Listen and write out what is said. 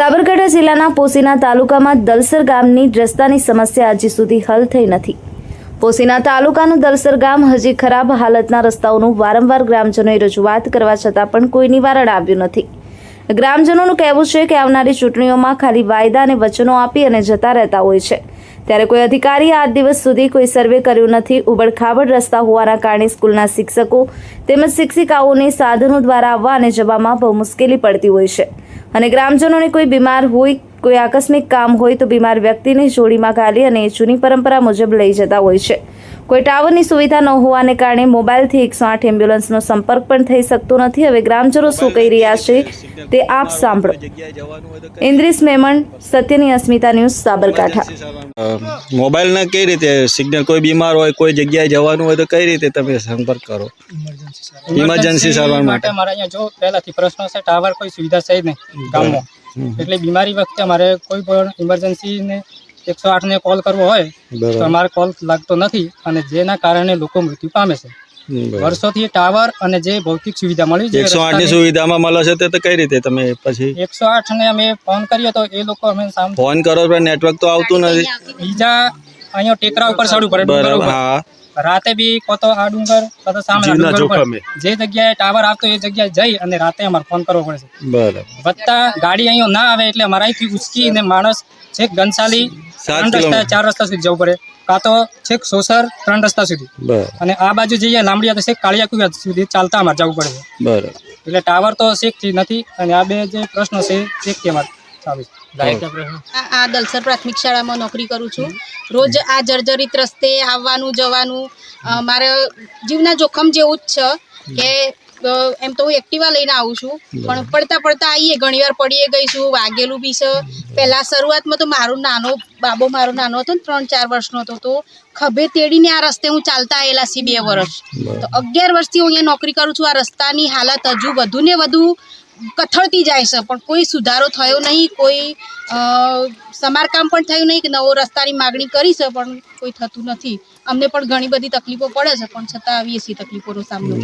સાબરકાંઠા જિલ્લાના પોસીના તાલુકામાં દલસર ગામની રસ્તાની સમસ્યા હજી સુધી હલ થઈ નથી. પોસીના તાલુકાનું દલસર ગામ હજી ખરાબ હાલતના રસ્તાઓનું વારંવાર ગ્રામજનોએ રજૂઆત કરવા છતાં પણ કોઈ નિવારણ આવ્યું નથી. ગ્રામજનોનું કહેવું છે કે આવનારી ચૂંટણીઓમાં ખાલી વાયદા અને વચનો આપી અને જતા રહેતા હોય છે. ત્યારે કોઈ અધિકારીએ આજ દિવસ સુધી કોઈ સર્વે કર્યું નથી. ઉબડખાબડ રસ્તા હોવાના કારણે સ્કૂલના શિક્ષકો તેમજ શિક્ષિકાઓને સાધનો દ્વારા આવવા અને જવામાં બહુ મુશ્કેલી પડતી હોય છે. અને ગ્રામજનોને કોઈ બીમાર હોય, કોઈ આકસ્મિક કામ હોય તો બીમાર વ્યક્તિને જોડીમાં ગાલી અને જૂની પરંપરા મુજબ લઈ જતા હોય છે. કોઈ ટાવરની સુવિધા ન હોવાને કારણે મોબાઈલથી એકસો આઠ એમ્બ્યુલન્સનો સંપર્ક પણ થઈ શકતો નથી. હવે ગ્રામજનો શું કહી રહ્યા છે તે આપ સાંભળો. ઇન્દ્રિસ મેમણ સત્યની અસ્મિતા ન્યૂઝ સાબરકાંઠા. મોબાઈલના કઈ રીતે સિગ્નલ કોઈ બીમાર હોય કોઈ જગ્યાએ જવાનું હોય તો કઈ રીતે તમે સંપર્ક કરો? ઇમરજન્સી સારવાર માટે મારે અહીંયા જો પહેલાથી પ્રશ્ન છે ટાવર કોઈ સુવિધા છે જ નહીં ગામમાં. એટલે બીમારી વખતે અમારે કોઈ પણ ઇમરજન્સી ને એકસો આઠ ને કોલ કરવો હોય તો અમારે કોલ લાગતો નથી અને જેના કારણે લોકો મૃત્યુ પામે છે. વર્ષોથી ટાવર અને જે ભૌતિક સુવિધા મળી છે એકસો આઠની સુવિધામાં મળે છે તે કઈ રીતે તમે પછી? એકસો આઠ ને અમે ફોન કરીએ તો એ લોકો અમે ફોન કરો પણ નેટવર્ક તો આવતું નથી. બીજા અહીંયા ટેકરા ઉપર ચડવું પડે બરાબર હા. રાતે બી કોતો આ ડુંગર કો સામે જોખમે. જે જગ્યાએ ટાવર આવતો એ જગ્યાએ જઈ અને રાતે અમારે ફોન કરવો પડે છે. બરાબર. વધતા ગાડી અહીંયા ના આવે એટલે અમારા અહીંથી ઉચકી ને માણસ છેક ઘનસાલી સાત ત્રણ રસ્તા ચાર રસ્તા સુધી જવું પડે. કાં તો છેક સોસર ત્રણ રસ્તા સુધી. અને આ બાજુ જઈએ લાંબડિયા તો છેક કાળિયા સુધી ચાલતા અમારે જવું પડે. બરાબર. એટલે ટાવર તો શેકથી નથી અને આ બે જે પ્રશ્નો છે શેકથી અમારે આ દલસર પ્રાથમિક શાળામાં નોકરી કરું છું. રોજ આ જર્જરિત રસ્તે આવવાનું જવાનું. મારે જીવના જોખમ જેવું જ છે કે એમ તો હું એક્ટિવા લઈને આવું છું. પણ પડતા પડતા આવીએ ઘણીવાર પડીએ ગઈ છું વાગેલું બી છે. પહેલાં શરૂઆતમાં તો મારું નાનો બાબો મારો નાનો હતો ને ત્રણ ચાર વર્ષનો હતો તો ખભે તેડીને આ રસ્તે હું ચાલતા આવેલા છીએ બે વર્ષ. તો અગિયાર વર્ષથી હું અહીંયા નોકરી કરું છું. આ રસ્તાની હાલત હજુ વધુ ને વધુ કથળતી જાય છે. પણ કોઈ સુધારો થયો નહીં કોઈ સમારકામ પણ થયું નહીં કે નવો રસ્તાની માગણી કરી છે પણ કોઈ થતું નથી. અમને પણ ઘણી બધી તકલીફો પડે છે પણ છતાં આવી એસી તકલીફોનો સામનો